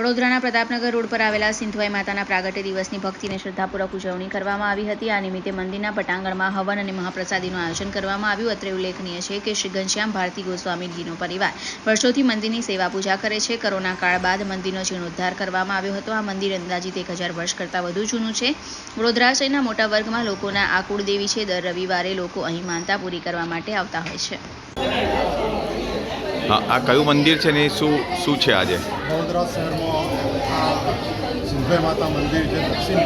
વડોદરાના પ્રતાપનગર રોડ પર આવેલા સિંધવાઈ માતાના પ્રાગટ્ય દિવસની ભક્તિને શ્રદ્ધાપૂર્વક ઉજવણી કરવામાં આવી હતી. આ નિમિત્તે મંદિરના પટાંગણમાં હવન અને મહાપ્રસાદીનું આયોજન કરવામાં આવ્યું. અત્રે ઉલ્લેખનીય છે કે શ્રી ઘનશ્યામ ભારતી ગોસ્વામીજીનો પરિવાર વર્ષોથી મંદિરની સેવા પૂજા કરે છે. કોરોના કાળ બાદ મંદિરનો જીર્ણોદ્ધાર કરવામાં આવ્યો હતો. આ મંદિર અંદાજિત એક હજાર વર્ષ કરતાં વધુ જૂનું છે. વડોદરા શહેરના મોટા વર્ગમાં લોકોના આ કુળદેવી છે. દર રવિવારે લોકો અહીં માનતા પૂરી કરવા માટે આવતા હોય છે. હા આ કયું મંદિર છે ને એ શું શું છે આજે? વડોદરા શહેરમાં આ સિંધભાઈ માતા મંદિર જે દક્ષિણ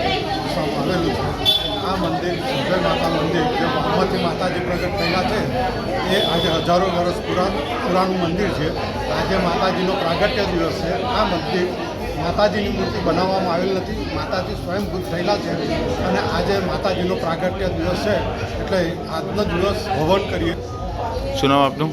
આવેલું છે આ મંદિર સિંધભાઈ માતા મંદિર જે વામમાંથી માતાજી પ્રગટ થયેલા છે એ આજે હજારો વર્ષ પુરા પુરાણું મંદિર છે. આજે માતાજીનો પ્રાગટ્ય દિવસ છે. આ મંદિર માતાજીની મૂર્તિ બનાવવામાં આવેલ નથી. માતાજી સ્વયંભૂત થયેલા છે અને આજે માતાજીનો પ્રાગટ્ય દિવસ છે. એટલે આજનો દિવસ હવન કરીએ. શું નામ આપનું?